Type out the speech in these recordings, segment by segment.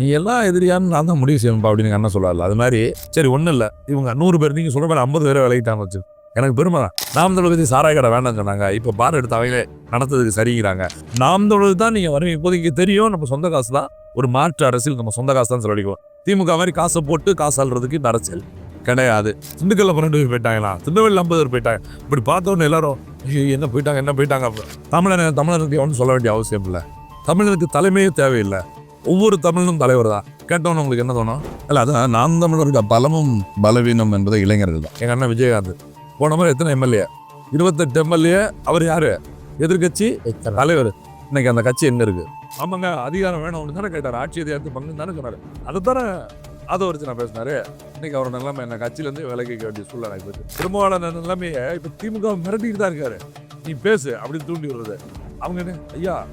நீ எல்லாம் எதிரியான்னு நான் தான் முடிவு செய்யப்பா அப்படின்னு அண்ணன் சொல்லார்ல அது மாதிரி சரி ஒன்றும் இல்லை. இவங்க நூறு பேர் நீங்கள் சொல்கிற மாதிரி ஐம்பது பேரை விளையிட்டாங்க வச்சு எனக்கு பெருமை தான். நாம் தமிழகத்தை சாராய கடை வேண்டாம் சொன்னாங்க. இப்போ பார் எடுத்து அவங்களே நடத்துறதுக்கு சரிங்கிறாங்க. நாம் தமிழக தான் நீங்கள் வருவீங்க இப்போதைக்கு தெரியும். நம்ம சொந்த காசு தான். ஒரு மாற்று அரசியல் நம்ம சொந்த காசு தான் சொல்லிக்குவோம் திமுக மாதிரி காசை போட்டு காசு அல்றதுக்கு இந்த அரசியல் கிடையாது. திண்டுக்கல்ல பன்னெண்டு பேர் போயிட்டாங்களா? திருநெல்வேலி ஐம்பது பேர் போயிட்டாங்க. இப்படி பார்த்தோன்னு எல்லாரும் ஐயோ என்ன போயிட்டாங்க என்ன போயிட்டாங்க? தமிழர் தமிழனுக்கு ஒன்றும் சொல்ல வேண்டிய அவசியம் இல்லை. தமிழனுக்கு தலைமையே தேவையில்லை. ஒவ்வொரு தமிழனும் தலைவர் தான். கேட்டவன உங்களுக்கு என்ன தோணும்? இல்ல அதான் நாம் தமிழருக்கு பலமும் பலவீனம் என்பது இளைஞர்கள் தான். எங்கள் அண்ணன் விஜயகாந்த். போன முறை எத்தனை எம்எல்ஏ? இருபத்தெட்டு எம்எல்ஏ. அவர் யாரு? எதிர்கட்சி தலைவர். இன்னைக்கு அந்த கட்சி எங்க இருக்கு? ஆமாங்க அதிகாரம் வேணும் தானே கேட்டார். ஆட்சி அதிகாரத்து பங்கு தானே சொன்னாரு. அதை தானே அதை வச்சு நான் பேசினாரு. இன்னைக்கு அவர் நிலைமை என்ன? கட்சியிலேருந்து விலகிக்க வேண்டிய சூழ்நிலை போச்சு. திருமாவளவன் நிலைமையை இப்போ திமுக மிரட்டிட்டு தான் இருக்காரு. நீ பேசு அப்படின்னு தூண்டி விடுறது. அவங்க என்ன? ஐயா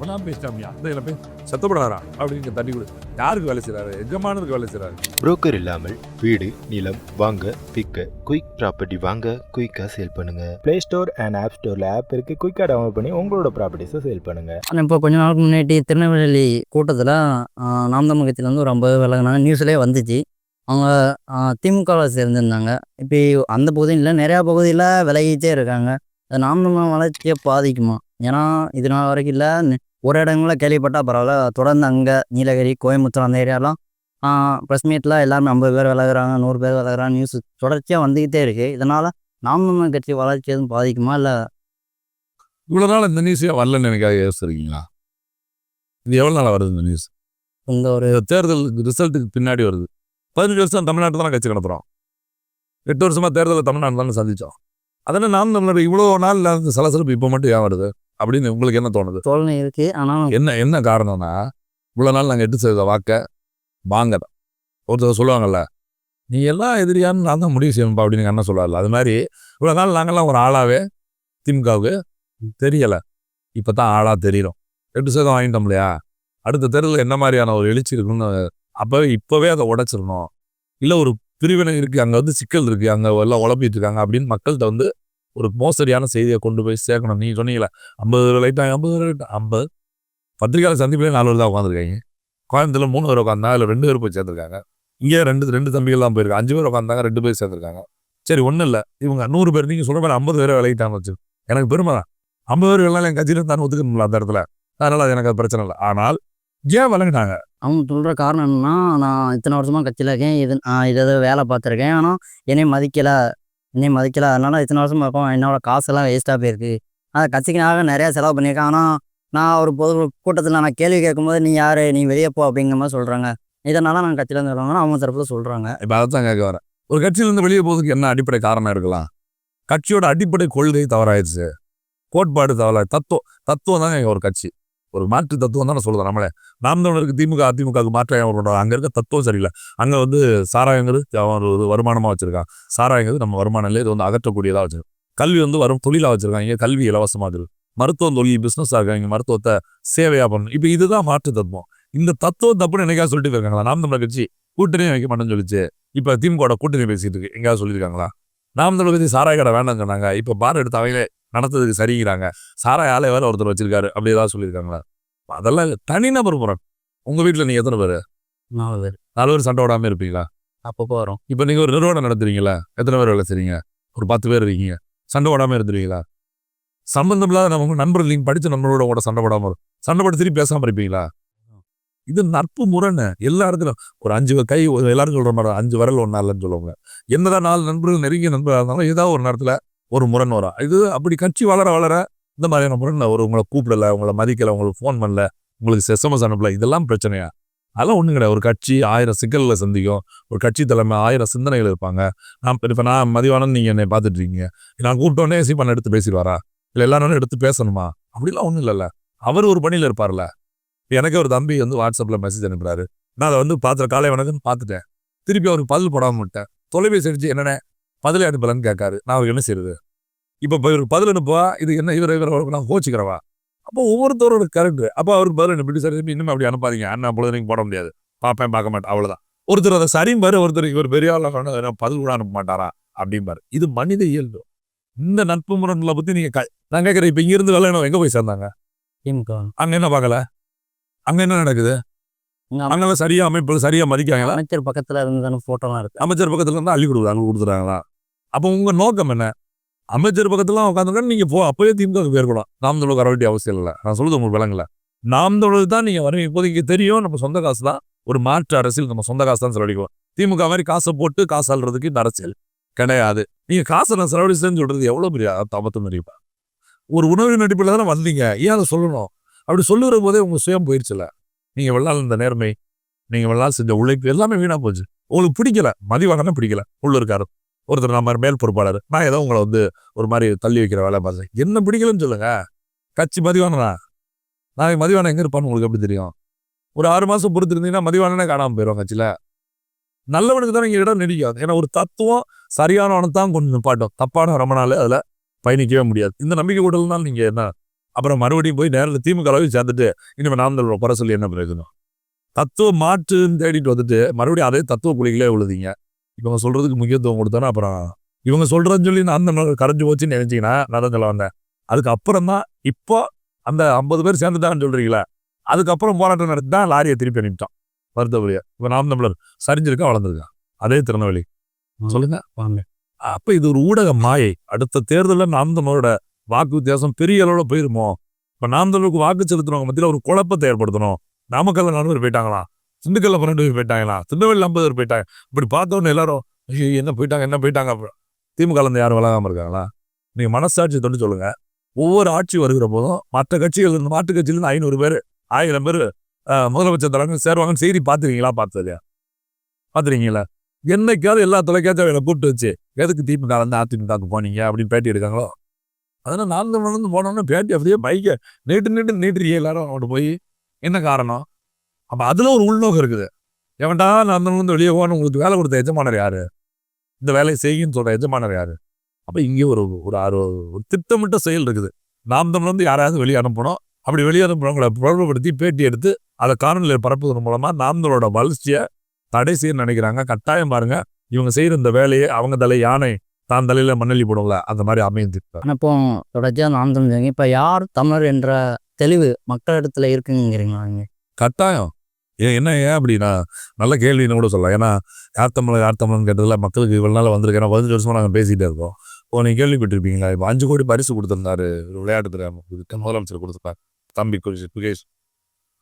அவனா பேசிட்டாமியா அந்த இதில் போய் செத்தப்படாரா அப்படின்னு தண்ணி கொடு. யாருக்கு வேலை செய்றாரு? எஜமானருக்கு வேலை செய்றாரு. புரோக்கர் இல்லாமல் வீடு நிலம் வாங்க விற்க குயிக் ப்ராப்பர்ட்டி வாங்க குயிக்காக சேல் பண்ணுங்க. ப்ளே ஸ்டோர் அண்ட் ஆப் ஸ்டோரில் ஆப் இருக்குது குயிக்காக டவுன்லோட் பண்ணி உங்களோட ப்ராப்பர்ட்டிஸை சேல் பண்ணுங்கள் ஆனால் இப்போ கொஞ்ச நாளுக்கு முன்னாடி திருநெல்வேலி கூட்டத்தில் நாம் தமிழ் கட்சியிலேருந்து ஒரு ஐம்பது விலகினாங்க நியூஸ்லேயே வந்துச்சு. அவங்க திமுகவில் சேர்ந்துருந்தாங்க. இப்போ அந்த பகுதியில் நிறையா பகுதியில் விலகிட்டே இருக்காங்க. அது நாம் வளர்ச்சியை பாதிக்குமா? ஏன்னா இது நாள் வரைக்கும் இல்லை ஒரு இடங்களில் கேள்விப்பட்டால் பரவாயில்ல. தொடர்ந்து அங்கே நீலகிரி கோயம்புத்தூர் அந்த ஏரியாலாம் ப்ரெஸ் மீட்டில் எல்லாருமே ஐம்பது பேர் விலகுறாங்க நூறு பேர் விலகுறாங்க நியூஸ் தொடர்ச்சியாக வந்துக்கிட்டே இருக்குது இதனால் நாம் கட்சி வளர்ச்சி எதுவும் பாதிக்குமா இல்லை? இவ்வளோ நாள் இந்த நியூஸே வரலன்னு எனக்காக யோசிச்சிருக்கீங்களா? இது எவ்வளோ நாள் வருது இந்த நியூஸ் இந்த ஒரு தேர்தல் ரிசல்ட்டுக்கு பின்னாடி வருது. பதினஞ்சு வருஷம் தமிழ்நாட்டில் தானே கட்சி நடத்துகிறோம் எட்டு வருஷமா தேர்தலில் தமிழ்நாடு தானே சந்திச்சோம். அதனால் நாம் தமிழர் இவ்வளோ நாள் இல்லாத சலசலப்பு இப்போ மட்டும் ஏன் வருது? அப்படின்னு உங்களுக்கு என்ன தோணுது? தோல்வி இருக்குது ஆனால் என்ன என்ன காரணம்னா இவ்வளோ நாள் நாங்கள் எட்டு செய்த வாக்க வாங்க ஒருத்தர் சொல்லுவாங்கல்ல நீ எல்லாம் எதிரியான்னு நான் தான் முடிவு செய்யணும்ப்பா அப்படின்னு அண்ணன் சொல்லுவார்ல. அது மாதிரி இவ்வளோ நாள் நாங்கள்லாம் ஒரு ஆளாவே திமுகவுக்கு தெரியலை. இப்போ தான் ஆளாக தெரியும் எட்டு சதம் வாங்கிட்டோம் இல்லையா? அடுத்த தேர்தலில் என்ன மாதிரியான ஒரு எழுச்சி இருக்குன்னு அப்போவே இப்போவே அதை உடைச்சிடணும். இல்லை ஒரு பிரிவினை இருக்குது அங்கே வந்து சிக்கல் இருக்குது அங்கே எல்லாம் உழப்பிட்டு இருக்காங்க அப்படின்னு மக்கள்கிட்ட வந்து ஒரு மோசடியான செய்தியை கொண்டு போய் சேர்க்கணும். நீங்கள் சொன்னீங்களே ஐம்பது லைட்டாக ஐம்பது லைட் ஐம்பது. பத்திரிகையாளர் சந்திப்பிலே நாலு பேர் தான் உட்காந்துருக்காங்க கோயம்புத்தூரில் மூணு பேர் உட்காந்தா அதில் ரெண்டு பேர் போய் சேர்ந்துருக்காங்க. இங்கே ரெண்டு ரெண்டு தம்பிகள் தான் போயிருக்காங்க. அஞ்சு பேர் உட்காந்தாங்க ரெண்டு பேர் சேர்ந்துருக்காங்க. சரி ஒன்றும் இல்லை. இவங்க நூறு பேர் நீங்கள் சொல்கிற மாதிரி ஐம்பது பேரை விளையிட்டாங்க வச்சு எனக்கு பெருமை தான். ஐம்பது பேர் எல்லாம் என் கட்சியில தான் ஒத்துக்கணும்ல அந்த இடத்துல. அதனால் அது எனக்கு அது பிரச்சனை இல்லை. ஆனால் ஏன் விலகினாங்க அவங்க சொல்கிற காரணம் என்னன்னா நான் இத்தனை வருஷமாக கட்சியில் இருக்கேன். இது நான் இதை வேலை பார்த்துருக்கேன். ஆனால் என்னையும் மதிக்கலை. என்னையும் மதிக்கலை. அதனால் இத்தனை வருஷமாக இருக்கும் என்னோட காசெல்லாம் வேஸ்ட்டாக போயிருக்கு. அந்த கட்சிக்காக நிறையா செலவு பண்ணியிருக்கேன். ஆனால் நான் ஒரு பொது கூட்டத்தில் நான் கேள்வி கேட்கும்போது நீ யார்? நீ வெளியே போ அப்படிங்கிற மாதிரி சொல்கிறாங்க இதனால் நான் கட்சியிலேருந்து சொல்கிறாங்கன்னா அவங்க தரப்பில் சொல்கிறாங்க இப்போ அதை தான் கேட்க வரேன். ஒரு கட்சியிலேருந்து வெளியே போகிறதுக்கு என்ன அடிப்படை காரணம் இருக்கலாம்? கட்சியோட அடிப்படை கொள்கை தவறாயிருச்சு கோட்பாடு தவறா தத்துவம் தத்துவம் தாங்க ஒரு கட்சி. ஒரு மாற்று தத்துவம் தான் நான் நம்மளே நாம் தமிழருக்கு திமுக அதிமுகவுக்கு மாற்றம் பண்ணுறோம் அங்கே இருக்க தத்துவம் சரியில்லை. அங்கே வந்து சாராயங்கிறது அவன் ஒரு வருமானமாக வச்சுருக்கான். சாராயங்கிறது நம்ம வருமானம் இல்லை இது வந்து அகற்றக்கூடியதாக வச்சுருக்கோம் கல்வி வந்து வரும் தொழிலாக வச்சுருக்காங்க இங்கே கல்வி இலவசமாக இருக்குது மருத்துவம் தொழில் பிஸ்னஸாக இருக்காங்க. இங்கே மருத்துவத்தை சேவையாக பண்ணணும். இப்போ இதுதான் மாற்று தத்துவம். இந்த தத்துவம் தப்புன்னு என்னைக்கா சொல்லிட்டு இருக்காங்களா நாம் தமிழர் கட்சி கூட்டணியும் வைக்க மாட்டேன்னு சொல்லிச்சு. இப்போ திமுக கூட்டணி பேசிட்டு இருக்கு. எங்கேயாவது சொல்லியிருக்காங்களா? நாம் தமிழர் கட்சி சாராய கடை வேண்டாம்னு சொன்னாங்க. இப்போ பார் எடுத்து அவங்களே நடத்துறதுக்கு சரிங்கிறாங்க. சாராய ஆலை வேற ஒருத்தர் வச்சிருக்காரு. அப்படி ஏதாவது சொல்லியிருக்காங்களா? அதெல்லாம் தனிநபர் முரண் உங்க வீட்டில் நீங்க எத்தனை பேர்? நாலு பேர். நாலு பேர் சண்டை விடாம இருப்பீங்களா? அப்பப்போ வரும். இப்போ நீங்க ஒரு நிறுவனம் நடத்துறீங்களா எத்தனை பேர் வேலை செய்றீங்க? ஒரு பத்து பேர் இருக்கீங்க. சண்டை போடாம இருந்துருவீங்களா? சம்பந்தம் இல்லாத நம்ம நண்பர்கள் நீங்க படிச்ச நண்பரோட கூட சண்டை போடாம இருக்கும் சண்டை போட்டு திருப்பி பேசாம இருப்பீங்களா? இது நட்பு முரண். எல்லா இடத்துலும் ஒரு அஞ்சு கை எல்லாரும் சொல்ற மாதிரி அஞ்சு விரல் ஒன்றா இல்லைன்னு சொல்லுவாங்க. என்னதான் நாலு நண்பர்கள் நெருங்கிய நண்பராக இருந்தாலும் ஏதாவது ஒரு நேரத்தில் ஒரு முரண் வரும் இது அப்படி கட்சி வளர வளர இந்த மாதிரியான முரண் ஒரு உங்களை கூப்பிடல உங்களை மதிக்கலை உங்களுக்கு ஃபோன் பண்ணல உங்களுக்கு எஸ்எம்எஸ் அனுப்பல இதெல்லாம் பிரச்சனையா? அதெல்லாம் ஒன்றும் கிடையாது. ஒரு கட்சி ஆயிரம் சிக்கல்களை சந்திக்கும். ஒரு கட்சி தலைமை ஆயிரம் சிந்தனைகள் இருப்பாங்க. நான் இப்போ நான் மதிவானன்னு நீங்கள் என்னை பார்த்துட்டு இருக்கீங்க நான் கூப்பிட்டோன்னே சீப்பான எடுத்து பேசிடுவாரா? இல்லை எல்லாரும் எடுத்து பேசணுமா? அப்படிலாம் ஒன்றும் இல்லைல்ல. அவர் ஒரு பணியில் இருப்பார்ல. எனக்கு ஒரு தம்பி வந்து வாட்ஸ்அப்பில் மெசேஜ் அனுப்புகிறாரு நான் அதை வந்து பார்த்துட்டு காலை வணக்கம்னு பார்த்துட்டேன். திருப்பி அவருக்கு பதில் போடாமல் விட்டேன். தொலைபேசி அடிச்சு என்னண்ணே பதிலே அனுப்பலன்னு கேட்காரு நான் அவருக்கு என்ன செய்யுது இப்போ இவருக்கு பதில் அனுப்புவா? இது என்ன? இவர் இவர் நான் கோச்சிக்கிறவா? அப்போ ஒவ்வொருத்தரோட கரெக்ட் அப்போ அவருக்கு பதில் அனுப்பிட்டு சரி இன்னும் அப்படி அனுப்பாதீங்க. அண்ணன் பொழுது நீங்கள் போட முடியாது. பார்ப்பேன் பார்க்க மாட்டேன். அவ்வளோதான் ஒருத்தர் அதை சரியும் பாரு ஒருத்தர் இவர் பெரிய ஆள் பதில் கூட அனுப்ப மாட்டாரா? அப்படிம்பாரு இது மனித இயல்பு. இந்த நட்பு முரண்களை பற்றி நீங்கள் நான் கேட்குறேன் இப்போ இங்கிருந்து வெள்ளம் எங்கே போய் சேர்ந்தாங்க? அங்கே என்ன பார்க்கல? அங்கே என்ன நடக்குது? அங்கெல்லாம் சரியா அமைப்பு சரியா மதிக்காங்களா? அமைச்சர் பக்கத்துல இருந்து போட்டோலாம் இருக்கு அமைச்சர் பக்கத்துல இருந்தா அள்ளி கொடுக்குறாங்க கொடுத்துறாங்களா அப்போ உங்கள் நோக்கம் என்ன? அமைச்சர் பக்கத்துலாம் உட்காந்துருக்கா நீங்கள் போ அப்போயே திமுக போயிருக்கலாம் நாம் தமிழ் வர வேண்டிய அவசியம் இல்லை. நான் சொல்லுது உங்களுக்கு விளங்கல. நாம் தமிழ் தான் நீங்கள் வருவீங்க இப்போதைக்கு தெரியும் நம்ம சொந்த காசு தான். ஒரு மாற்று அரசியல் நம்ம சொந்த காசு தான் செலவழிக்கலாம் திமுக மாதிரி காசை போட்டு காசு அல்றதுக்கு இந்த அரசியல் கிடையாது. நீங்கள் காசை நான் செலவழிச்சேன்னு சொல்கிறது எவ்வளவு பெரிய தபத்தம் தெரியுமா? ஒரு உணவின் நடிப்பில் தானே வந்தீங்க. ஏன் அதை சொல்லணும்? அப்படி சொல்லுற போதே உங்கள் சுயம் போயிடுச்சுல நீங்கள் வெள்ளால் இந்த நேர்மை நீங்கள் வெள்ளால் செஞ்ச உழைப்பு எல்லாமே வீணாக போச்சு. உங்களுக்கு பிடிக்கல. மதிவாகனா பிடிக்கல. உள்ள ஒருத்தர் நம்ம மேல் பொறுப்பாளர். நான் ஏதோ உங்களை வந்து ஒரு மாதிரி தள்ளி வைக்கிற வேலை பார்த்தேன் என்ன பிடிக்கலன்னு சொல்லுங்க. கட்சி மதிவானா நாளைக்கு மதிவானம் எங்கே இருப்பான்னு உங்களுக்கு எப்படி தெரியும்? ஒரு ஆறு மாதம் பொறுத்து இருந்தீங்கன்னா மதிவானனே காணாமல் போயிடும் கட்சியில். நல்லவனுக்கு தான் இங்கே இடம் நெடிக்காது ஏன்னா ஒரு தத்துவம் சரியானவனை தான் கொஞ்சம் நிப்பாட்டும். தப்பான ரொம்ப நாள் அதில் பயணிக்கவே முடியாது. இந்த நம்பிக்கை கூடலாம் நீங்கள் என்ன? அப்புறம் மறுபடியும் போய் நேரில் திமுக அளவு சேர்ந்துட்டு இனிமேல் நாம் தான் குறை சொல்லி என்ன பிரயோஜனம்? தத்துவ மாற்றுன்னு தேடிட்டு வந்துட்டு மறுபடியும் அதே தத்துவ குழிகளே உழுதிங்க. இவங்க சொல்றதுக்கு முக்கியத்துவம் கொடுத்தானே? அப்புறம் இவங்க சொல்றதுன்னு சொல்லி நான் அந்த கரைஞ்சு போச்சுன்னு நினைச்சீங்கன்னா நான் சொல்ல வந்தேன். அதுக்கு அப்புறம் தான் இப்போ அந்த ஐம்பது பேர் சேர்ந்துட்டான்னு சொல்றீங்களா அதுக்கப்புறம் போராட்டம் நடத்தி தான் லாரியை திருப்பி அனுப்பிட்டான். வருத்தபடியா இப்போ நாம் தமிழர் சரிஞ்சிருக்கா வளர்ந்துருக்கான். அதே திருநெல்வேலி. சொல்லுங்க. வாங்க. அப்ப இது ஒரு ஊடக மாயை. அடுத்த தேர்தலில் நாம் தமிழோட வாக்கு வித்தியாசம் பெரிய அளவுல போயிருமோ? இப்ப நாம் தமிழுக்கு வாக்கு செலுத்துறவங்க மத்தியில ஒரு குழப்பத்தை ஏற்படுத்தணும். நாமக்கல்ல நாலு பேர் போயிட்டாங்களா திண்டுக்கல்ல பன்னெண்டு பேர் போயிட்டாங்களா? திருநெல்வேலி ஐம்பது பேர் போயிட்டாங்க. இப்படி பார்த்தோன்னு எல்லாரும் ஐயோ என்ன போயிட்டாங்க என்ன போயிட்டாங்க அப்ப இருந்து யாரும் விலகாம இருக்காங்களா? நீங்கள் மனசாட்சி தொட்டு சொல்லுங்கள் ஒவ்வொரு ஆட்சி வருகிற போதும் மற்ற கட்சிகள் இருந்து மாற்று கட்சியிலேருந்து ஐநூறு பேர் ஆயிரம் பேர் முதலமைச்சர் தராங்க சேருவாங்கன்னு செய்தி பார்த்துருக்கீங்களா? பார்த்தது பார்த்துருக்கீங்களா? என்னைக்காவது எல்லா தொலைக்காட்சியும் கூப்பிட்டு வச்சு எதுக்கு திமுக இருந்து அதிமுகவுக்கு போனீங்க அப்படின்னு பேட்டி எடுக்காங்களோ? அதனால் நடந்து நடந்து போனோன்னு பேட்டி அப்படியே பைக்கை நீட்டு நீட்டு நீட்டுறீங்க எல்லாரும். அவங்கள்ட்ட போய் என்ன காரணம்? அப்போ அதில் ஒரு உள்நோக்கம் இருக்குது. எவன்டா நான் வந்து வெளியே போகணும் உங்களுக்கு வேலை கொடுத்த எஜமானர் யாரு? இந்த வேலையை செய்யுன்னு சொல்ற எஜமானர் யாரு? அப்போ இங்கே ஒரு ஒரு ஆறு ஒரு திட்டமிட்ட செயல் இருக்குது. நாம் தமிழ் வந்து யாராவது வெளியே அனுப்பணும். அப்படி வெளியே அனுப்புறவங்களை பிரபலப்படுத்தி பேட்டி எடுத்து அதை காணொலியில் பரப்புவதன் மூலமாக நாம்தலோட வளர்ச்சியை தடை செய்ய நினைக்கிறாங்க. கட்டாயம் பாருங்க இவங்க செய்யற இந்த வேலையை அவங்க தலை யானை தான் தலையில மண்ணெல்லி போடும்ல அந்த மாதிரி அமைந்து ஆனால் இப்போ தொடர்ச்சியாக நாம் தமிழ் இப்போ யார் தமிழர் என்ற தெளிவு மக்களிடத்துல இருக்குங்கிறீங்களா கட்டாயம். ஏன் என்ன ஏன் அப்படின்னா நல்ல கேள்வின்னு கூட சொல்லலாம். ஏன்னா யார் தமிழ் யார் தமிழ்னு கேட்டதில் மக்களுக்கு இவ்வளோ நாள் வந்திருக்கேன் ஏன்னா பதினஞ்சு வருஷமாக நாங்கள் பேசிகிட்டே இருக்கோம். இப்போ நீங்கள் கேள்விப்பட்டிருப்பீங்களா? இப்போ அஞ்சு கோடி பரிசு கொடுத்துருந்தாரு. ஒரு விளையாட்டு முதலமைச்சர் கொடுத்துருப்பார் தம்பி குருஷ் புகேஷ்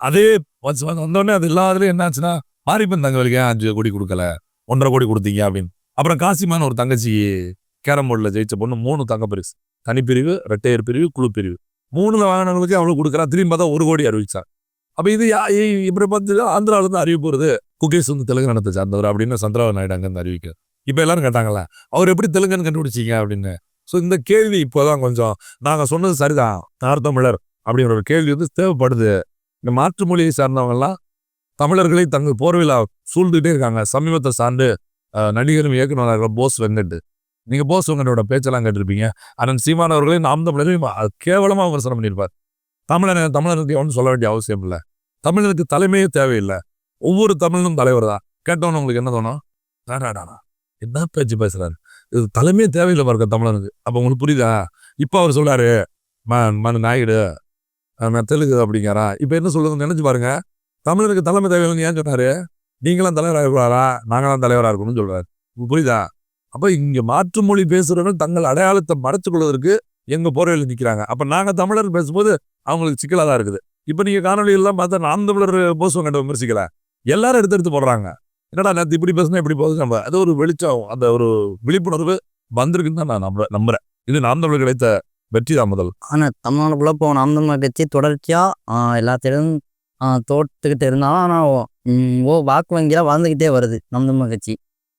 அதே வச்சு வந்து வந்தோடனே அது எல்லாத்துலயும் என்னாச்சுன்னா மாரிப்பன் தங்களுக்கு ஏன் அஞ்சு கோடி கொடுக்கல? ஒன்றரை கோடி கொடுத்தீங்க அப்படின்னு. அப்புறம் காசிமான ஒரு தங்கச்சி கேரம் போர்டில் ஜெயிச்ச பொண்ணு மூணு தங்க பரிசு. தனிப்பிரிவு ரெட்டையர் பிரிவு குழு பிரிவு மூணுல வாங்கினவங்களுக்கு அவ்வளோ கொடுக்குறா திரும்பி பார்த்தா ஒரு கோடி அறிவிச்சாங்க. அப்போ இது இ- இப்படி பார்த்து ஆந்திராவில இருந்து அறிவிப்பு வருது. குகேஷ் வந்து தெலுங்கு நடத்த சார்ந்தவர் அப்படின்னு சந்திரபாபு நாயுடு அங்கேருந்து அறிவிக்க. இப்போ எல்லாரும் கேட்டாங்களே அவர் எப்படி தெலுங்குன்னு கண்டுபிடிச்சீங்க? அப்படின்னு. ஸோ இந்த கேள்வி இப்போதான் கொஞ்சம் நாங்கள் சொன்னது சரிதான். நார் தமிழர் அப்படிங்கிற ஒரு கேள்வி வந்து தேவைப்படுது. இந்த மாற்று மொழியை சார்ந்தவங்கெல்லாம் தமிழர்களை தங்கள் போர்விழா சூழ்ந்துகிட்டே இருக்காங்க. சமீபத்தை சார்ந்து நடிகரும் இயக்குநராக போஸ் வெங்கட். நீங்கள் போஸ் வெங்கட்டோட பேச்செல்லாம் கேட்டிருப்பீங்க. அண்ணன் சீமானவர்களையும் நாம் தமிழரையும் கேவலமாக விமர்சனம் பண்ணியிருப்பார். தமிழனை தமிழனுக்கு எவனும் சொல்ல வேண்டிய அவசியம் இல்லை. தமிழனுக்கு தலைமையே தேவையில்லை. ஒவ்வொரு தமிழனும் தலைவர் தான் கேட்டவன உங்களுக்கு என்ன தோணும்? வேண்டாடா என்ன பேச்சு பேசுறாரு? இது தலைமையே தேவையில்லை பாருங்க தமிழனுக்கு. அப்போ உங்களுக்கு புரியுதா? இப்போ அவர் சொல்றாரு ம மனு நாயுடு நான் தெலுங்கு அப்படிங்கிறா இப்போ என்ன சொல்லுங்க நினைச்சு பாருங்க. தமிழனுக்கு தலைமை தேவையில்லைன்னு ஏன் சொன்னாரு? நீங்களாம் தலைவராக இருக்கிறாரா நாங்களாம் தலைவராக இருக்கணும்னு சொல்றாரு. உங்களுக்கு புரியுதா? அப்போ இங்கே மாற்று மொழி பேசுகிறவர்கள் தங்கள் அடையாளத்தை மறைச்சு கொள்வதற்கு எங்கள் போர்வையில் நிற்கிறாங்க அப்போ நாங்கள் தமிழர் பேசும்போது அவங்களுக்கு சிக்கலாக தான் இருக்குது. இப்போ நீங்கள் காணொலியெல்லாம் பார்த்தா நான் தமிழர் போசுவங்க கண்ட விமர்சிக்கல. எல்லாரும் எடுத்து எடுத்து போடுறாங்க. என்னடா நேற்று இப்படி பேசுனா இப்படி போகுது நம்ம. அது ஒரு வெளிச்சம் அந்த ஒரு விழிப்புணர்வு வந்திருக்குன்னு தான் நான் நம்ப நம்புகிறேன் இது நாம் தமிழர் கிடைத்த வெற்றி தான் முதல். ஆனால் தமிழ்நாடுக்குள்ளே இப்போ நாம் தமிழர் கட்சி தொடர்ச்சியாக எல்லாத்திலும் தோத்துக்கிட்டு இருந்தாலும் ஆனால் ஓ வாக்கு வங்கியாக வாழ்ந்துக்கிட்டே வருது நம் தமிழர் கட்சி.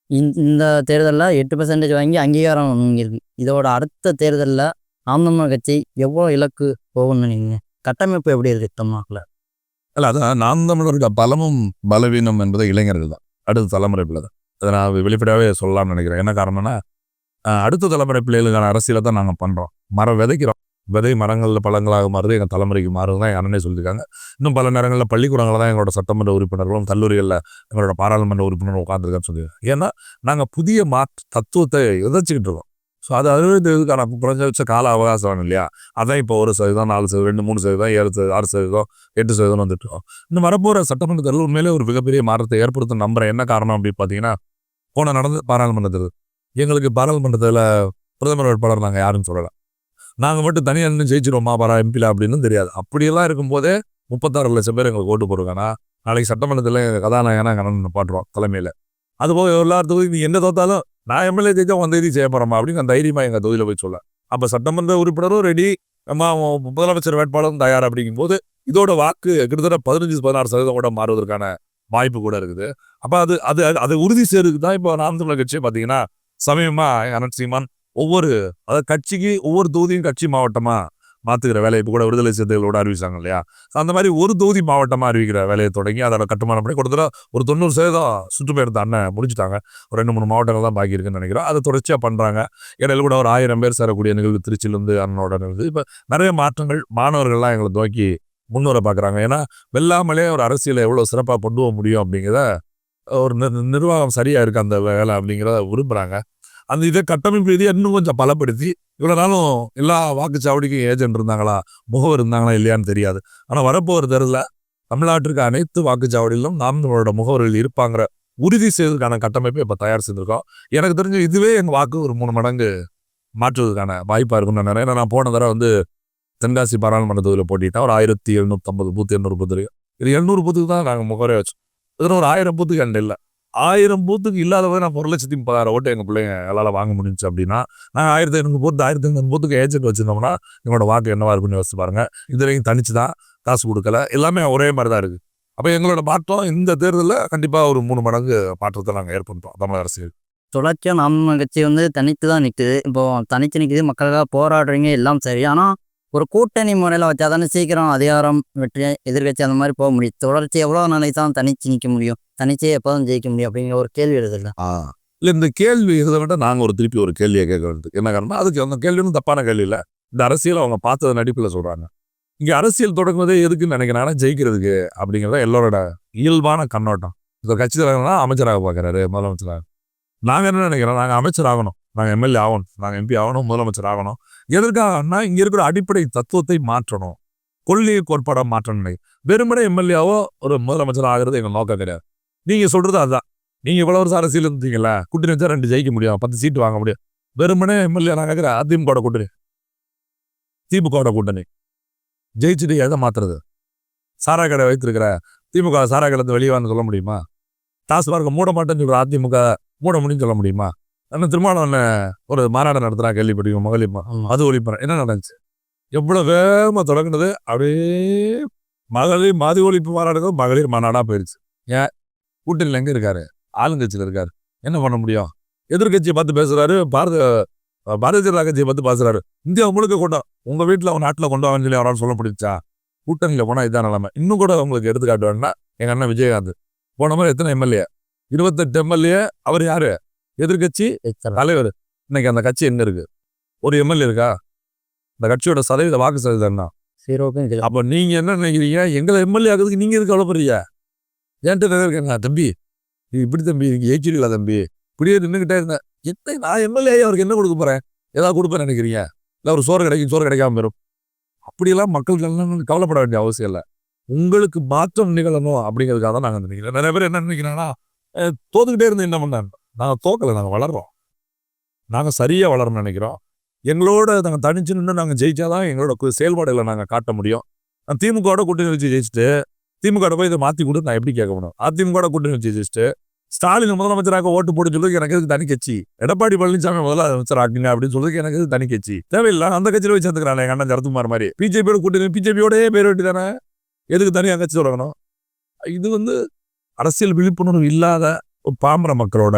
இந்த- இந்த தேர்தலில் எட்டு பர்சன்டேஜ் வாங்கி அங்கீகாரம் வாங்கியிருக்கு இதோட அடுத்த தேர்தலில் நாம் தமிழர் கட்சி எவ்வளோ இலக்கு போகும்னு நினைக்கிறீங்க? கட்டமைப்பு எப்படி இருக்கு தமிழ்நாட்டில்? இல்ல அதான் நாம் தமிழருக்கு பலமும் பலவீனம் என்பது இளைஞர்கள் தான். அடுத்த தலைமுறை பிள்ளை தான். அதை நான் வெளிப்படையாகவே சொல்லலாம்னு நினைக்கிறேன். என்ன காரணம்னா அடுத்த தலைமுறை பிள்ளைகளுக்கான அரசியலை தான் நாங்கள் பண்ணுறோம் மரம் விதைக்கிறோம். விதை மரங்களில் பழங்களாக மாறுது. எங்கள் தலைமுறைக்கு மாறுது தான் யாரனே அண்ணனே சொல்லியிருக்காங்க. இன்னும் பல நேரங்களில் பள்ளிக்கூடங்களில் தான் எங்களோட சட்டமன்ற உறுப்பினர்களும் கல்லூரிகளில் எங்களோட பாராளுமன்ற உறுப்பினரும் உட்காந்துருக்கான்னு சொல்லியிருக்காங்க. ஏன்னா நாங்கள் புதிய மாற்று தத்துவத்தை விதைச்சிக்கிட்டு இருக்கோம். ஸோ அது அறுபதுக்கான குறைஞ்சபட்ச கால அவகாசம் வேணும் இல்லையா? அதான் இப்போ ஒரு சதவீதம் நாலு சதவீதம் ரெண்டு மூணு சதவீதம் ஏழு சதவீதம் ஆறு சதவீதம் எட்டு சதவீதம் வந்துட்டோம் இந்த வரப்போகிற சட்டமன்ற தேர்தல் உண்மையிலே ஒரு மிகப்பெரிய மாற்றத்தை ஏற்படுத்த நம்புறேன். என்ன காரணம் அப்படின்னு பார்த்தீங்கன்னா போன நடந்த பாராளுமன்ற தேர்தல். எங்களுக்கு பாராளுமன்றத்தில் பிரதமர் வேட்பாளர் நாங்கள் யாருன்னு சொல்லலாம் நாங்கள் மட்டும் தனியாக இருந்து ஜெயிச்சிருவோமா பாரா எம்பியில் அப்படின்னு தெரியாது. அப்படியெல்லாம் இருக்கும்போதே முப்பத்தாறு லட்சம் பேர் எங்களுக்கு ஓட்டு போடுவாங்கன்னா நாளைக்கு சட்டமன்றத்தில் எங்கள் கதாநாயகனா கண்ணன் தலைமையில். அதுபோக போக தொகுதி நீ என்ன தோத்தாலும் நான் எம்எல்ஏ ஜெயிச்சா உன் தேதி செய்ய போகிறோமா அப்படின்னு நான் தைரியமாக எங்கள் தொகுதியில் போய் சொல்ல அப்போ சட்டமன்ற உறுப்பினரும் ரெடி நம்ம முதலமைச்சர் வேட்பாளரும் தயார் அப்படிங்கும்போது இதோட வாக்கு கிட்டத்தட்ட பதினஞ்சு பதினாறு சதவீதம் கூட மாறுவதற்கான வாய்ப்பு கூட இருக்குது. அப்போ அது அது அது- அது உறுதி செய்யறதுக்கு தான் இப்போ நாம் தமிழர் கட்சி பார்த்தீங்கன்னா சமயமாக அனந்த் சீமான் ஒவ்வொரு அதாவது கட்சிக்கு ஒவ்வொரு தொகுதியும் கட்சி மாவட்டமாக மாத்துக்கிற வேலையை இப்போ கூட விடுதலை சிறுத்தைகளோட அறிவிச்சாங்க இல்லையா? அந்த மாதிரி ஒரு தொகுதி மாவட்டமாக அறிவிக்கிற வேலையை தொடங்கி அதோட கட்டுமானம் பண்ணி கொடுத்துட ஒரு தொண்ணூறு சதவீதம் சுற்றுப்பயணத்தை அண்ணன் முடிச்சுட்டாங்க. ஒரு ரெண்டு மூணு மாவட்டங்கள் தான் பாக்கி இருக்குன்னு நினைக்கிறோம் அதை தொடர்ச்சியாக பண்ணுறாங்க இடையில கூட ஒரு ஆயிரம் பேர் சேரக்கூடிய நிகழ்வு திருச்சியிலேருந்து அண்ணனோட நிகழ்வு. இப்போ நிறைய மாற்றங்கள் மாணவர்கள்லாம் எங்களை நோக்கி முன்வர பார்க்குறாங்க ஏன்னா வெல்லாமலே ஒரு அரசியலை எவ்வளோ சிறப்பாக கொண்டு போக முடியும் அப்படிங்கிறத ஒரு நிர்வாகம் சரியாக இருக்குது அந்த வேலை அப்படிங்கிறத விரும்புகிறாங்க அந்த இதை கட்டமைப்பு ரீதியாக இன்னும் கொஞ்சம் பலப்படுத்தி இவ்வளோ நாளும் எல்லா வாக்குச்சாவடிக்கும் ஏஜென்ட் இருந்தாங்களா முகவர் இருந்தாங்களா இல்லையான்னு தெரியாது. ஆனால் வரப்போகிற தெருவில் தமிழ்நாட்டிற்கு அனைத்து வாக்குச்சாவடியிலும் நாம் நம்மளோட முகவர்கள் இருப்பாங்கிற உறுதி செய்வதற்கான கட்டமைப்பை இப்போ தயார் செய்திருக்கோம். எனக்கு தெரிஞ்சு இதுவே எங்கள் வாக்கு ஒரு மூணு மடங்கு மாற்றுவதற்கான வாய்ப்பாக இருக்கும்னு நான் நினைக்கிறேன். நான் போன தடவை வந்து தென்காசி பாராளுமன்ற தொகுதியில் போட்டிட்டேன் ஒரு ஆயிரத்தி எழுநூற்றம்பது பூத்து எண்ணூறு பூத்து இருக்கு இது எழுநூறு பூத்துக்கு தான் நாங்கள் முகவரே வச்சோம். இதில் ஒரு ஆயிரம் பூத்துக்கு அண்ட் இல்லை. ஆயிரம் பூத்துக்கு இல்லாத போது நான் ஒரு லட்சத்தி முப்பதாயிரம் ஓட்டு எங்கள் பிள்ளைங்க எல்லாம் வாங்க முடிஞ்சு அப்படின்னா நாங்கள் ஆயிரத்தி ஐநூறு பூத்து ஆயிரத்தி ஐநூறு பூத்துக்கு ஏஜென்ட் வச்சிருந்தோம்னா எங்களோட வாக்கு என்னவா இருக்குன்னு யோசிச்சு பாருங்க. இது வரைக்கும் தனிச்சு தான் காசு கொடுக்கல. எல்லாமே ஒரே மாதிரி தான் இருக்குது அப்போ எங்களோட மாற்றம் இந்த தேர்தலில் கண்டிப்பாக ஒரு மூணு மடங்கு மாற்றத்தை நாங்கள் ஏற்படுத்தோம் தமிழக அரசியல். தொடர்ச்சியாக நம்ம கட்சி வந்து தனித்து தான் நிற்குது இப்போ தனித்து நிற்குது மக்களுக்காக போராடுறீங்க. எல்லாம் சரி. ஆனால் ஒரு கூட்டணி முறையில் வச்சா தானே சீக்கிரம் அதிகாரம் வெற்றி எதிர்கட்சி அந்த மாதிரி போக முடியும். தொடர்ச்சி எவ்வளோ நாளைக்கு தான் தனிச்சு நிற்க முடியும்? தனிச்சே எப்போதான் ஜெயிக்க முடியும் அப்படிங்கிற ஒரு கேள்வி எழுதுல இல்லை இந்த கேள்வி இதை விட நாங்கள் ஒரு திருப்பி ஒரு கேள்வியை கேட்க வேண்டியது. என்ன காரணம் அதுக்கு அந்த கேள்வி ஒன்றும் தப்பான கேள்வி இல்லை. இந்த அரசியல் அவங்க பார்த்தது நடிப்பில் சொல்கிறாங்க இங்கே அரசியல் தொடங்குவதே எதுக்குன்னு நினைக்கிறாங்கன்னா ஜெயிக்கிறதுக்கு அப்படிங்கிறத எல்லோரோட இயல்பான கண்ணோட்டம். இப்போ கட்சி தலைவர்னா அமைச்சராக பார்க்குறாரு முதலமைச்சராக. நாங்கள் என்ன நினைக்கிறோம்? நாங்கள் அமைச்சர் ஆகணும். நாங்கள் எம்எல்ஏ ஆகணும். நாங்கள் எம்பி ஆகணும் முதலமைச்சர் ஆகணும். எதற்காகனா இங்கே இருக்கிற அடிப்படை தத்துவத்தை மாற்றணும். கொள்கையை கோட்பாடாக மாற்றணும் நினை வெறுமனே எம்எல்ஏவோ ஒரு முதலமைச்சர் ஆகிறது எங்கள் நோக்கம் கிடையாது. நீங்கள் சொல்கிறது அதுதான் நீங்கள் இவ்வளோ வருஷம் அரசியல் இருந்தீங்களா கூட்டணி வச்சா ரெண்டு ஜெயிக்க முடியும் பத்து சீட்டு வாங்க முடியும். வெறுமனே எம்எல்ஏ நான் கேட்குறேன் அதிமுக கூட்டணி. திமுக கூட்டணி. ஜெயிச்சுட்டு எதை மாத்துறது? சாரா கடை வைத்திருக்கிற திமுக சாரா கடைலேருந்து வெளியே வந்து சொல்ல முடியுமா? டாஸ்மார்க்கை மூட மாட்டேன்னு சொல்ற அதிமுக மூட முடியும்னு சொல்ல முடியுமா? அந்த திருமணம் ஒரு மாநாடு நடத்துறா கேள்விப்பட்டீங்க மகளிர் அது ஒழிப்பு என்ன நடந்துச்சு? எவ்வளவு வேகமா தொடங்குனது? அப்படியே மகளிர் மது ஒழிப்பு மாநாடுகள் மகளிர் மாநாடா போயிருச்சு. ஏன்? கூட்டணியில் எங்க இருக்காரு? ஆளுங்கட்சியில் இருக்காரு. என்ன பண்ண முடியும்? எதிர்கட்சியை பார்த்து பேசுறாரு பாரத பாரதிய ஜனதா கட்சியை பார்த்து பேசுறாரு. இந்தியா முழுக்க கொண்டோம் உங்க வீட்டில் உங்க நாட்டில் கொண்டு வாங்கன்னு சொல்லி அவரால் சொல்ல முடிஞ்சா கூட்டணியில் போனால் இதான் நிலைமை. இன்னும் கூட உங்களுக்கு எடுத்துக்காட்டு வேணும்னா எங்க அண்ணன் விஜயகாந்த். போன மாதிரி எத்தனை எம்எல்ஏ? இருபத்தெட்டு எம்எல்ஏ. அவர் யாரு? எதிர்கட்சி தலைவர். இன்னைக்கு அந்த கட்சி எங்க இருக்கு? ஒரு எம்எல்ஏ இருக்கா? இந்த கட்சியோட சதவீத வாக்கு சதவீதம் என்ன? சீரோக்கும் இது அப்போ நீங்க என்ன நினைக்கிறீங்க? எங்களை எம்எல்ஏ ஆகுறதுக்கு நீங்க எதுக்கு கவலைப்படுறீங்க? என்கிட்ட இருக்கேங்க தம்பி நீ இப்படி தம்பி நீங்க ஜெயிச்சிருக்கல தம்பி. இப்படியே நின்றுக்கிட்டே இருந்தேன் என்ன நான் எம்எல்ஏ அவருக்கு என்ன கொடுக்க போறேன்? ஏதாவது கொடுப்பேன் நினைக்கிறீங்க? இல்லை ஒரு சோறு கிடைக்கும் சோறு கிடைக்காம போயிடும் அப்படியெல்லாம் மக்களுக்கு எல்லாம் கவலைப்பட வேண்டிய அவசியம் இல்லை. உங்களுக்கு மாற்றம் நிகழணும் அப்படிங்கிறதுக்காக தான் நாங்கள் நினைக்கிறோம். நிறைய பேர் என்ன நினைக்கிறாங்கன்னா அஹ், தோத்துக்கிட்டே இருந்து என்ன பண்ண நாங்கள் தோக்கலை நாங்கள் வளர்கிறோம் நாங்கள் சரியாக வளரணும்னு நினைக்கிறோம். எங்களோட நாங்கள் தனிச்சு நின்று நாங்கள் ஜெயிச்சாதான் எங்களோட கு- செயல்பாடுகளை நாங்கள் காட்ட முடியும். நான் திமுகவோட கூட்டணி வச்சு ஜெயிச்சுட்டு திமுக போய் இதை மாற்றி கொடு நான் எப்படி கேட்க முடியும்? அதிமுக கூட்டணி வச்சு ஜெயிச்சுட்டு ஸ்டாலின் முதலமைச்சராக ஓட்டு போட்டு சொல்றதுக்கு எனக்கு எதுக்கு தனி கட்சி? எடப்பாடி பழனிசாமி முதலமைச்சர் ஆக்குங்க அப்படின்னு சொல்றதுக்கு எனக்கு தனி கட்சி? தேவையில்லை அந்த கட்சியில போய் சேர்த்துக்கிறான் எங்க அண்ணன் சரத்குமார் மாதிரி. பிஜேபியோட கூட்டணி பிஜேபியோடய பேர் வெட்டி தானே? எதுக்கு தனியாக கட்சி தொடங்கணும்? இது வந்து அரசியல் விழிப்புணர்வு இல்லாத பாமர மக்களோட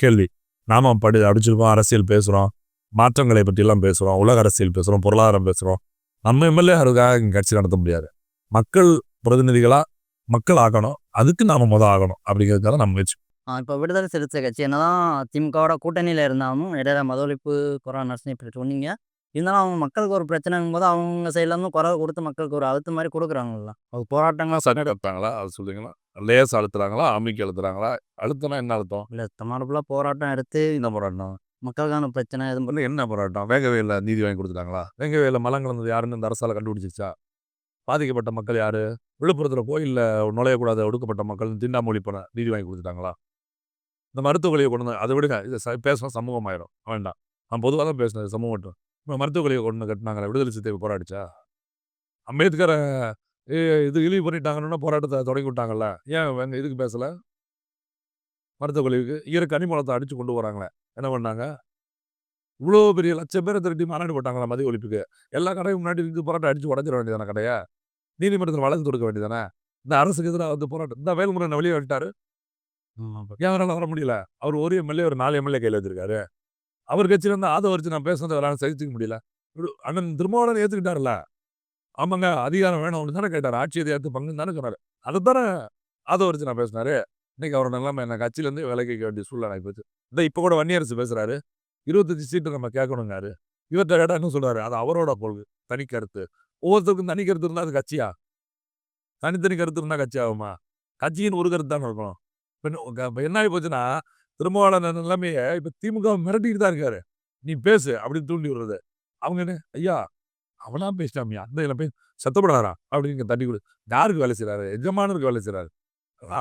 கேள்வி. நாம படி அடிச்சிருக்கோம் அரசியல் பேசுறோம் மாற்றங்களை பற்றியெல்லாம் பேசுறோம் உலக அரசியல் பேசுறோம் பொருளாதாரம் பேசுறோம். நம்ம எம்எல்ஏ அதுக்காக இங்க கட்சி நடத்த முடியாது. மக்கள் பிரதிநிதிகளா மக்கள் ஆகணும். அதுக்கு நாம முத ஆகணும். அப்படிங்கிறதுக்காக நம்ம முயற்சி இப்போ விடுதலை சிறுத்தை கட்சி என்னதான் திமுகவோட கூட்டணியில் இருந்தாலும் இடையில மத ஒழிப்பு கொரோனா நர்சனி இப்படி சொன்னீங்க. இருந்தாலும் அவங்க மக்களுக்கு ஒரு பிரச்சனைங்கும் போது அவங்க சைட்லேருந்து குரல் கொடுத்து மக்களுக்கு ஒரு அழுத்த மாதிரி கொடுக்குறாங்கல்ல. அது போராட்டங்கள்? சரி எடுத்தாங்களா அது சொல்லுங்களா லேஸ் அழுத்துறாங்களா? அமிக்கி அழுத்துறாங்களா? அழுத்தனா என்ன அழுத்தம் இல்லை தமிழ்நாடு போராட்டம் எடுத்து என்ன போராட்டம். மக்களுக்கான பிரச்சனை எதுவும் வந்து என்ன போராட்டம்? வேங்கவே இல்லை நீதி வாங்கி கொடுத்துட்டாங்களா? வேங்கவே இல்லை மலம் கலந்தது யாருன்னு இந்த அரசால கண்டுபிடிச்சிச்சா பாதிக்கப்பட்ட மக்கள் யாரு? விழுப்புரத்தில் கோயிலில் நுழையக்கூடாத ஒடுக்கப்பட்ட மக்கள் திண்டாமொழி போன நீதி வாங்கி கொடுத்துட்டாங்களா? இந்த மருத்துவ கொண்டு வந்து அதை விடுங்க. இது பேசினா சமூகம் ஆயிரும். வேண்டாம். நான் பொதுவாக தான் பேசினது சமூகம் மட்டும். இப்போ மருத்துவ கொலையை கொண்டு கட்டினாங்களே விடுதலை சித்தை போராடிச்சா? அம்பேத்கரை இது இழிவு பண்ணிட்டாங்கன்னா போராட்டத்தை தொடங்கி விட்டாங்கல்ல. ஏன் இதுக்கு பேசல? மருத்துவ கொலைக்கு ஈர கனிமூலத்தை அடிச்சு கொண்டு வராங்களே என்ன பண்ணாங்க? இவ்வளோ பெரிய லட்சம் பேரை திரட்டி மாநாடு போட்டாங்களா மதிய ஒழிப்புக்கு எல்லா கடையும் முன்னாடி இருந்து போராட்டம் அடிச்சு உடஞ்சிட வேண்டியதானே கடையை? நீதிமன்றத்தில் வழக்கு தொடுக்க வேண்டியதானே? இந்த அரசுக்கு எதிராக வந்து போராட்டம். இந்த வேல்முருகன் வெளியே வந்துட்டாரு? அவரால் வர முடியல? அவர் ஒரு எம்எல்ஏ ஒரு நாலு எம்எல்ஏ கையில் வச்சிருக்காரு. அவர் கட்சியில இருந்து ஆதரிச்சு நான் பேசுனது அவரால் சகிச்சுக்க முடியல. அண்ணன் திருமாவளவன் ஏற்றுக்கிட்டாருல்ல ஆமாங்க. அதிகாரம் வேணும்னு தானே கேட்டார். ஆட்சி அதிகாரத்து பங்கு தானே சொன்னார். அதை தானே அதை ஆதரிச்சு நான் பேசினாரு. இன்னைக்கு அவர் நிலைமை என்ன? கட்சியிலேருந்து விலை வேண்டிய சூழ்நிலை ஆகிப்போச்சு இந்த இப்போ கூட வன்னியரசு பேசுறாரு. இருபத்தஞ்சு சீட்டு நம்ம கேட்கணுங்காரு இவர்கிட்ட கேட்டால் இன்னும் சொல்கிறாரு அது அவரோட கொள்கை. தனி கருத்து. ஒவ்வொருத்தருக்கும் தனி கருத்து இருந்தால் அது கட்சியா? தனித்தனி கருத்து இருந்தால் கட்சி ஆகுமா? கட்சியின் ஒரு கருத்து தான் இருக்கணும். இப்போ என்ன- ஆகி போச்சுன்னா திருமாவளவன் நிலைமையை இப்போ திமுக மிரட்டிக்கிட்டு தான் இருக்காரு. நீ பேசு அப்படின்னு தூண்டி விடுறது. அவங்க என்ன ஐயா அவனா பேசிட்டாமியா அந்த இதில் போய் செத்தப்படாரா அப்படின்னு தட்டி கொடு. யாருக்கு வேலை செய்றாரு? எஜமானருக்கு வேலை செய்றாரு.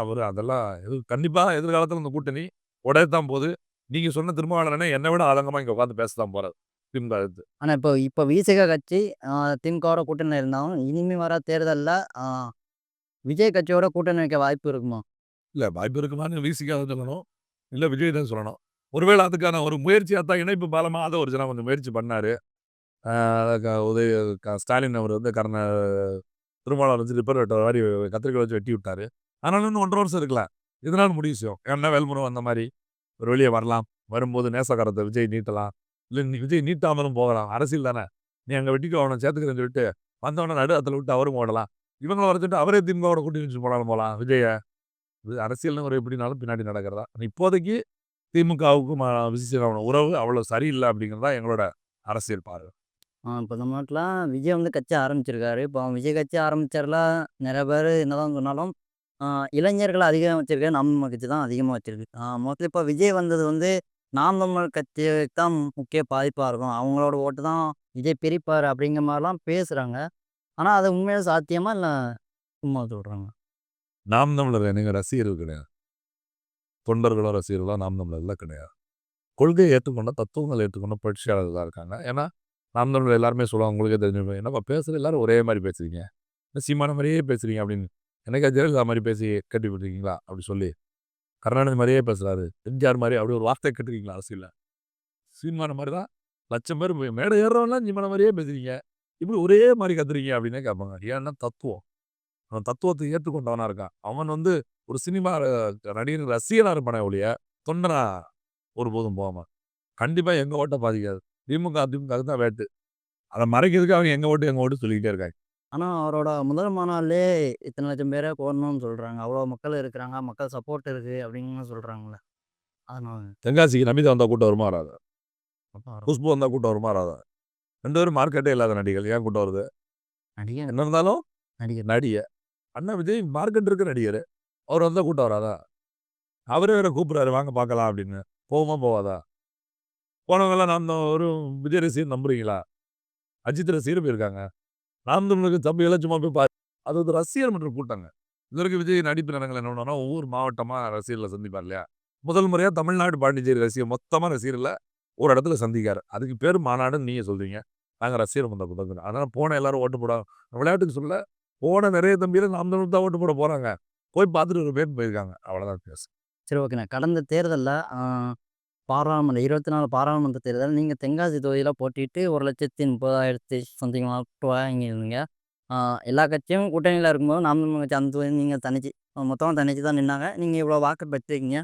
அவர் அதெல்லாம் எது கண்டிப்பாக எதிர்காலத்தில் இந்த கூட்டணி உடையத்தான் போகுது நீங்க சொன்ன திருமாவளவனே என்னை விட ஆதங்கமா இங்க உட்காந்து பேசத்தான் போறாரு திமுக எதிர்த்து. ஆனால் இப்போ இப்போ விசிக கட்சி திமுகவோட கூட்டணி இருந்தாலும் இனிமே வர தேர்தலில் விஜய் கட்சியோட கூட்டணி வைக்க வாய்ப்பு இருக்குமா? இல்ல வாய்ப்பு இருக்குமான்னு விசிக்காக சொல்லணும். இல்ல விஜய் தான் சொல்லணும். ஒருவேளை அதுக்கான ஒரு முயற்சியாக தான் இணைப்பு பாலமாக அதை ஒரு ஜனம் கொஞ்சம் முயற்சி பண்ணாரு. உதவி க- ஸ்டாலின் அவர் வந்து கர்ண திருமாவளவன் வச்சு ரிப்பேர் வெட்ட மாதிரி கத்திரிக்கை வச்சு வெட்டி விட்டார். ஆனாலும் இன்னும் ஒன்றரை வருஷம் இருக்கலாம் இதனால் முடிவு செய்யும் ஏன்னா வேல்முருகன் அந்த மாதிரி ஒரு வெளியே வரலாம். வரும்போது நேசக்காரத்தை விஜய் நீட்டலாம். இல்லை நீ விஜய் நீட்டாமலும் போகலாம். அரசியல் தானே. நீ அங்கே வெட்டிட்டு அவனை சேர்த்துக்கிறேன்னு சொல்லிட்டு வந்தவனை நடு அதில் விட்டு அவரும் ஓடலாம். இவங்களை வரைச்சிட்டு அவரே திமுகவோட கூட்டி வச்சு போனாலும் போகலாம். விஜய இது அரசியல்னு ஒரு எப்படினாலும் பின்னாடி நடக்கிறதா? ஆனா இப்போதைக்கு திமுகவுக்கும் விசிசன உறவு அவ்வளோ சரியில்லை அப்படிங்கிறதா தான் எங்களோட அரசியல் பார்வை. இப்போ நம்ம நாட்டில் விஜய் வந்து கட்சி ஆரம்பிச்சிருக்காரு. இப்போ விஜய் கட்சி ஆரம்பிச்சார்ல நிறைய பேர் என்னதான் சொன்னாலும் இளைஞர்கள் அதிகமாக வச்சிருக்காரு நாம் கட்சி தான் அதிகமாக வச்சிருக்கு மோஸ்ட்லி இப்போ விஜய் வந்தது வந்து நாம் தமிழர் கட்சிக்கு தான் முக்கிய பாதிப்பாக இருக்கும். அவங்களோட ஓட்டு தான் விஜய் பிரிப்பார் அப்படிங்கிற மாதிரிலாம் பேசுகிறாங்க ஆனால் அது உண்மையாக சாத்தியமாக இல்லை சும்மா சொல்கிறாங்க நாம் தமிழர் எனக்கு ரசிகர்கள் கிடையாது. தொண்டர்களோ ரசிகர்களோ நாம் தமிழர்லாம் கிடையாது. கொள்கையை ஏற்றுக்கொண்ட தத்துவங்கள் ஏற்றுக்கொண்ட பயிற்சியாளர்களாக இருக்காங்க. ஏன்னா நாம் எல்லாருமே சொல்லுவாங்க உங்களுக்கே தெரிஞ்சு என்னப்பா பேசுகிற எல்லாரும் ஒரே மாதிரி பேசுறீங்க. என்ன சீமான மாதிரியே பேசுறீங்க அப்படின்னு. எனக்கா ஜெயலலிதா மாதிரி பேசி கட்டி விட்டுருக்கீங்களா அப்படி சொல்லி. கருணாநிதி மாதிரியே பேசுகிறாரு எம்ஜிஆர் மாதிரி அப்படி ஒரு வார்த்தை கட்டுறீங்களா அரசியலில்? சீமான மாதிரி தான் லட்சம் பேர் மேடை ஏறுறவங்களாம் சீமான மாதிரியே பேசுறீங்க. இப்படி ஒரே மாதிரி கத்துறீங்க அப்படின்னே கேட்பாங்க. ஏன்னா தத்துவம். அவன் தத்துவத்தை ஏற்றுக்கொண்டவனாக இருக்கான். அவன் வந்து ஒரு சினிமா ர- நடிகர் ரசிகனாக இருப்பானே ஒழிய தொண்டனா ஒருபோதும் போகாம. கண்டிப்பாக எங்கள் ஓட்ட பாதிக்காது. திமுக அதிமுக தான் வேட்டு. அதை மறைக்கிறதுக்கு அவங்க எங்க ஓட்டு எங்க ஓட்டு சொல்லிக்கிட்டே இருக்காங்க. ஆனால் அவரோட முதல் மாநாள்லே இத்தனை லட்சம் பேரை கோரணும்னு சொல்கிறாங்க அவ்வளோ மக்கள் இருக்கிறாங்க. மக்கள் சப்போர்ட் இருக்குது அப்படின்னு சொல்கிறாங்களே அதனால. தென்காசிக்கு நமிதா வந்தா கூட்டம் வருமா வராது? குஷ்பு வந்தா கூட்டம் வருமா வராது? ரெண்டு பேரும் மார்க்கெட்டே இல்லாத நடிகர் ஏன் கூட்டம் வருது? நடிகர். என்ன இருந்தாலும் நடிகர். நடிகை. அண்ணா விஜய் மார்க்கெட் இருக்க நடிகர். அவர் வந்தா கூட்டம் வராதா? அவரே வேற கூப்பிடுறாரு. வாங்க பார்க்கலாம் அப்படின்னு. போகுமா போவாதா போனவங்கெல்லாம் நான் ஒரு விஜய் ரசிகர் நம்புறீங்களா? அஜித் ரசிகர் போயிருக்காங்க. நாம் தமிழுக்கு தம்பியெல்லாம் சும்மா போய் பாரு. அது வந்து ரசிகர் மன்ற கூட்டாங்க. இது வரைக்கும் விஜய் நடிப்பு நேரங்கள் என்ன பண்ணுவோம்னா ஒவ்வொரு மாவட்டமா ரசிகர்களை சந்திப்பார் இல்லையா? முதல் முறையாக தமிழ்நாடு பாண்டிச்சேரி ரசிகர் மொத்தமா ரசிகரில் ஒரு இடத்துல சந்திக்கார். அதுக்கு பேர் மாநாடுன்னு நீங்க சொல்லுவீங்க நாங்கள் ரசிகர் மன்ற புத்தகம் அதனால் போன எல்லாரும் ஓட்டு போட விளையாட்டுக்கு சொல்ல போன நிறைய தம்பியில் நாம் தமிழ் தான் ஓட்டு போட போறாங்க. போய் பார்த்துட்டு ஒரு பேர் போயிருக்காங்க. அவ்வளோதான் பேசு சரி ஓகேண்ணா. கடந்த தேர்தலில் பாராளுமன்ற இருபத்தி நாலு பாராளுமன்ற தேர்தல் நீங்கள் தென்காசி தொகுதியில் போட்டிட்டு ஒரு லட்சத்தி முப்பதாயிரத்தி சம்திங் வாங்கியிருந்தீங்க. எல்லா கட்சியும் கூட்டணியில் இருக்கும்போது நாம் தமிழ் கட்சி அந்த தொகுதி நீங்கள் தனிச்சு மொத்தமாக தனிச்சு தான் நின்னாங்க. நீங்கள் இவ்வளோ வாக்கு பெற்றிருக்கீங்க.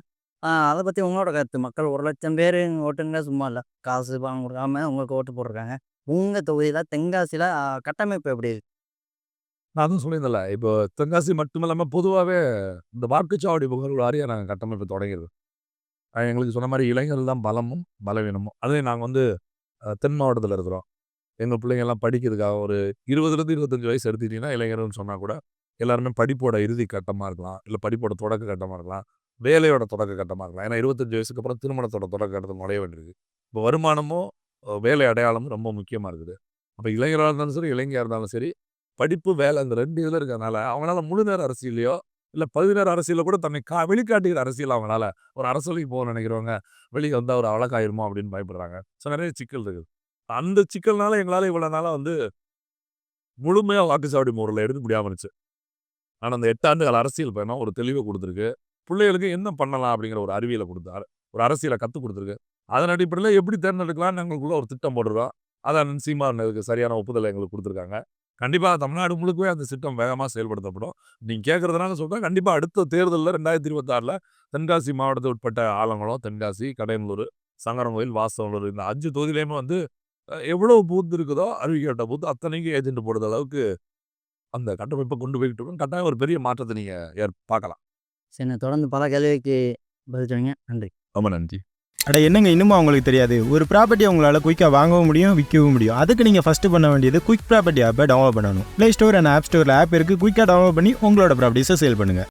அதை பற்றி உங்களோட கருத்து? மக்கள் ஒரு லட்சம் பேர் ஓட்டுங்க சும்மா இல்லை. காசு பணம் கொடுக்காம உங்களுக்கு ஓட்டு போட்டிருக்காங்க. உங்கள் தொகுதியில் தென்காசியில் கட்டமைப்பு எப்படி இருக்கு? நான் அதுவும் சொல்லியிருந்தல இப்போ தென்காசி மட்டும் இல்லாமல் பொதுவாகவே இந்த வாக்குச்சாவடி புகழ் வாரியாக நாங்கள் கட்டமைப்பு தொடங்கிடுது எங்களுக்கு சொன்ன மாதிரி இளைஞர்கள் தான் பலமும் பலவீனமும். அதே நாங்கள் வந்து தென் மாவட்டத்தில் இருக்கிறோம். எங்கள் பிள்ளைங்கள்லாம் படிக்கிறதுக்காக ஒரு இருபதுலேருந்து இருபத்தஞ்சு வயசு எடுத்துக்கிட்டிங்கன்னா இளைஞர்கள்னு சொன்னால் கூட எல்லாருமே படிப்போட இறுதி கட்டமாக இருக்கலாம். இல்லை படிப்போட தொடக்க கட்டமாக இருக்கலாம். வேலையோட தொடக்க கட்டமாக இருக்கலாம். ஏன்னா இருபத்தஞ்சு வயசுக்கு அப்புறம் திருமணத்தோட தொடக்க கட்டத்தில் நுழைய வேண்டியிருக்கு. இப்போ வருமானமும் வேலை அடையாளமும் ரொம்ப முக்கியமாக இருக்குது. அப்போ இளைஞராக இருந்தாலும் சரி இளைஞராக இருந்தாலும் சரி படிப்பு வேலை அந்த ரெண்டு இதில் இருக்கிறதுனால அவங்களால முழு நேர அரசியலையோ இல்லை பதினேறு அரசியலில் கூட தன்னை கா வெளிக்காட்டுகிற அரசியல் அவங்களால ஒரு அரசியலுக்கு போக நினைக்கிறவங்க வெளியே வந்தால் ஒரு வழக்காயிருமோ அப்படின்னு பயப்படுறாங்க. ஸோ நிறைய சிக்கல் இருக்குது. அந்த சிக்கல்னால எங்களால் இவ்வளோ நாளாக வந்து முழுமையாக வாக்குச்சாவடி முறையில் எடுக்க முடியாமல் இருந்துச்சு ஆனால் அந்த எட்டாண்டுகள் அரசியல் பயணம் ஒரு தெளிவை கொடுத்துருக்கு. பிள்ளைகளுக்கு என்ன பண்ணலாம் அப்படிங்கிற ஒரு அறிவியலை கொடுத்தாரு. ஒரு அரசியலை கற்றுக் கொடுத்துருக்கு. அதன் அடிப்படையில் எப்படி தேர்ந்தெடுக்கலாம்னு எங்களுக்குள்ள ஒரு திட்டம் போடுறோம் அதான் அண்ணன் சீமான் சரியான ஒப்புதலை எங்களுக்கு கொடுத்துருக்காங்க. கண்டிப்பாக தமிழ்நாடு முழுக்கவே அந்த திட்டம் வேகமாக செயல்படுத்தப்படும். நீங்கள் கேட்குறதுனால சொல்கிறேன் கண்டிப்பாக அடுத்த தேர்தலில் ரெண்டாயிரத்தி இருபத்தாறில் தென்காசி மாவட்டத்தை உட்பட்ட ஆலங்குளம் தென்காசி கடையனூர் சங்கரங்கோயில் வாசவனூர் இந்த அஞ்சு தொகுதியிலையுமே வந்து அஹ், எவ்வளவு பூத் இருக்குதோ அறிவிக்கப்பட்ட பூத் அத்தனைக்கும் ஏஜென்ட் போடுற அளவுக்கு அந்த கட்டமைப்பை கொண்டு போய்கிட்டு கட்டாயம் ஒரு பெரிய மாற்றத்தை நீங்கள் ஏற் பார்க்கலாம். சரி தொடர்ந்து பல கேள்விக்கு பதில் சொன்னீங்க. நன்றி. ரொம்ப நன்றி. அட என்னங்க இன்னும் அவங்களுக்கு தெரியாது? ஒரு ப்ராப்பர்ட்டி உங்களால் குயிக்காக வாங்கவும் முடியும் விற்கவும் முடியும். அதுக்கு நீங்கள் ஃபஸ்ட்டு பண்ண வேண்டியது குயிக் ப்ராப்பர்ட்டி ஆப்பை டவுன்லோட் பண்ணணும். ப்ளே ஸ்டோர் அண்ட் ஆப் ஸ்டோரில் ஆப் இருக்குது குயிக்காக டவுன்லோட் பண்ணி உங்களோட ப்ராப்பர்ட்டிஸை சேல் பண்ணுங்கள்